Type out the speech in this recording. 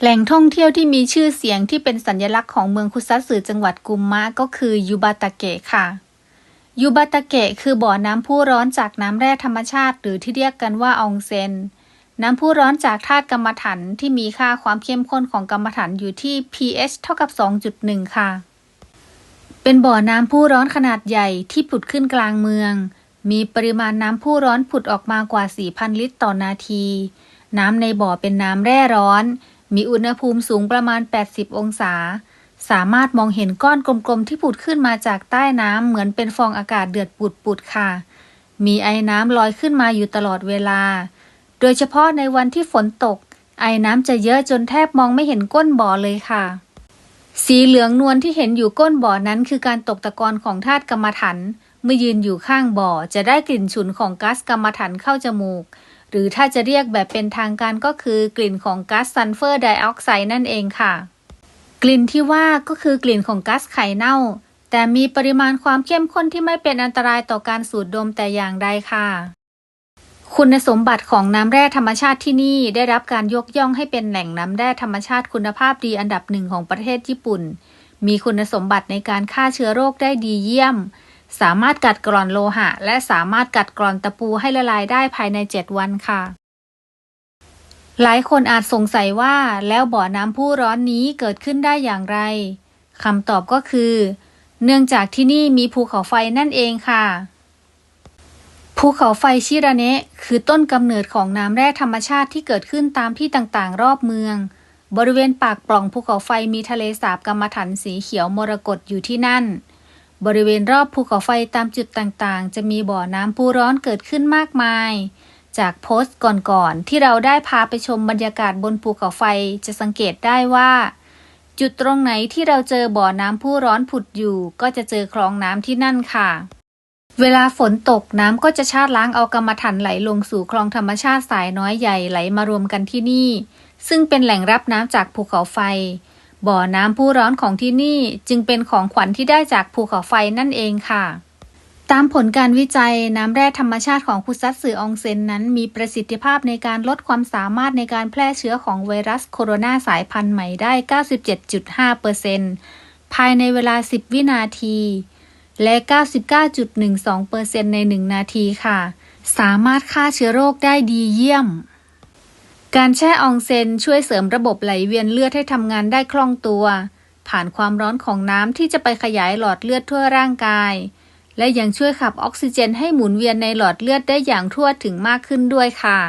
แหล่งท่องเที่ยวที่มีชื่อเสียงที่เป็นสัญลักษณ์ของเมืองคุซัตสึจังหวัดกุมมะก็คือยูบาตะเกะค่ะ ยูบาตะเกะคือบ่อน้ำพุร้อนจากน้ำแร่ธรรมชาติ หรือที่เรียกกันว่าอองเซน น้ำพุร้อนจากธาตุกรรมฐานที่มีค่าความเข้มข้นของกรรมฐานอยู่ที่ pH เท่ากับ 2.1 ค่ะ เป็นบ่อน้ำพุร้อนขนาดใหญ่ที่ผุดขึ้นกลางเมือง มีปริมาณน้ำพุร้อนผุดออกมากว่า 4,000 ลิตรต่อนาที น้ำในบ่อเป็นน้ำแร่ร้อน มีอุณหภูมิสูงประมาณ 80 องศา สามารถมองเห็นก้อนกลมๆ ที่ผุดขึ้นมาจากใต้น้ำเหมือนเป็นฟองอากาศเดือดปุดๆค่ะ มีไอ้น้ำลอยขึ้นมาอยู่ตลอดเวลา โดยเฉพาะในวันที่ฝนตก ไอ้น้ำจะเยอะจนแทบมองไม่เห็นก้นบ่อเลยค่ะ สีเหลืองนวลที่เห็นอยู่ก้นบ่อนั้นคือการตกตะกอนของธาตุกรรมฐานเมื่อยืนอยู่ข้างบ่อจะได้กลิ่นฉุนของก๊าซกรรมฐานเข้าจมูก หรือถ้าจะเรียกแบบเป็นทางการก็คือกลิ่นของก๊าซซัลเฟอร์ไดออกไซด์นั่นเองค่ะ กลิ่นที่ว่าก็คือกลิ่นของก๊าซไข่เน่า แต่มีปริมาณความเข้มข้นที่ไม่เป็นอันตรายต่อการสูดดมแต่อย่างใดค่ะ คุณสมบัติของน้ำแร่ธรรมชาติที่นี่ได้รับการยกย่องให้เป็นแหล่งน้ำแร่ธรรมชาติคุณภาพดีอันดับหนึ่งของประเทศญี่ปุ่น มีคุณสมบัติในการฆ่าเชื้อโรคได้ดีเยี่ยม สามารถกัดกร่อนโลหะ และสามารถกัดกร่อนตะปูให้ละลายได้ภายใน 7 วันค่ะ หลายคนอาจสงสัยว่าแล้วบ่อน้ำพุร้อนนี้เกิดขึ้นได้อย่างไรคำตอบก็คือ เนื่องจากที่นี่มีภูเขาไฟนั่นเองค่ะ ภูเขาไฟชิระเนะคือต้นกำเนิดของน้ำแร่ธรรมชาติที่เกิดขึ้นตามที่ต่างๆ รอบเมือง บริเวณปากปล่องภูเขาไฟมีทะเลสาบกรรมฐานสีเขียวมรกตอยู่ที่นั่น บริเวณรอบภูเขาไฟตามจุดต่างๆ จะมีบ่อน้ำพุร้อนเกิดขึ้นมากมาย จากโพสต์ก่อนๆที่เราได้พาไปชมบรรยากาศบนภูเขาไฟจะสังเกตได้ว่า จุดตรงไหนที่เราเจอบ่อน้ำพุร้อนผุดอยู่ ก็จะเจอคลองน้ำที่นั่นค่ะ เวลาฝนตกน้ำก็จะชาดล้างเอากรรมฐานไหลลงสู่คลองธรรมชาติสายน้อยใหญ่ไหลมารวมกันที่นี่ ซึ่งเป็นแหล่งรับน้ำจากภูเขาไฟ บ่อน้ำพุร้อนของที่นี่จึงเป็นของขวัญที่ได้จากภูเขาไฟนั่นเองค่ะ ตามผลการวิจัยน้ำแร่ธรรมชาติของคุซัตสึอองเซนนั้น มีประสิทธิภาพในการลดความสามารถในการแพร่เชื้อของไวรัสโคโรนาสายพันธุ์ใหม่ได้ 97.5%ภายในเวลา 10 วินาที และ 99.12%ใน 1 นาทีค่ะ สามารถฆ่าเชื้อโรคได้ดีเยี่ยม การแช่อองเซนช่วยเสริมระบบไหลเวียนเลือดให้ทำงานได้คล่องตัว ผ่านความร้อนของน้ำที่จะไปขยายหลอดเลือดทั่วร่างกาย และยังช่วยขับออกซิเจนให้หมุนเวียนในหลอดเลือดได้อย่างทั่วถึงมากขึ้นด้วยค่ะ